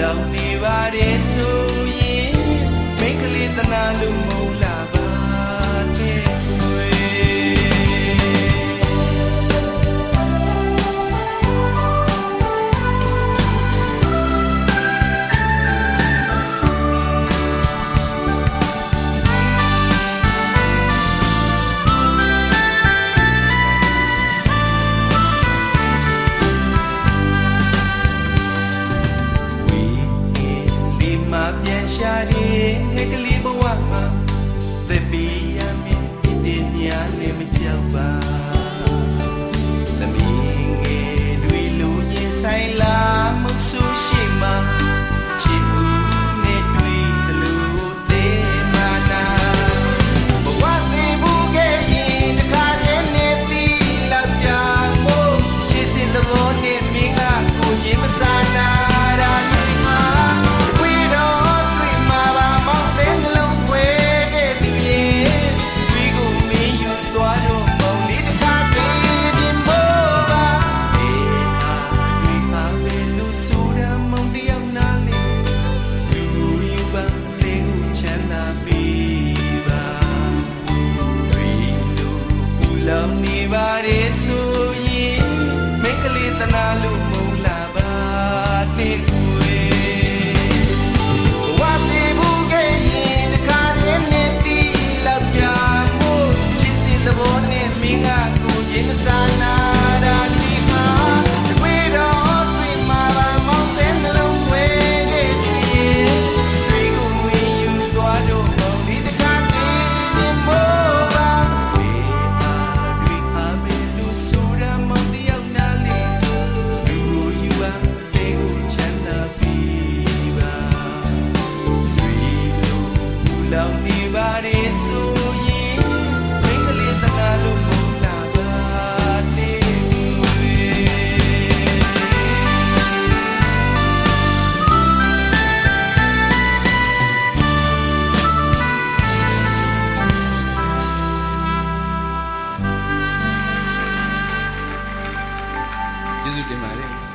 လောင်နေပါရဲ့ဆိုရင်မိန်းကလေးတနာလူမုံ ကလေးဘဝမှာသစ်ပြီး တောင်နေပါလေဆိုရင်မင်္ဂလာတနာလို့မုန်းတာပါနေကျေးဇူးတင်ပါတယ်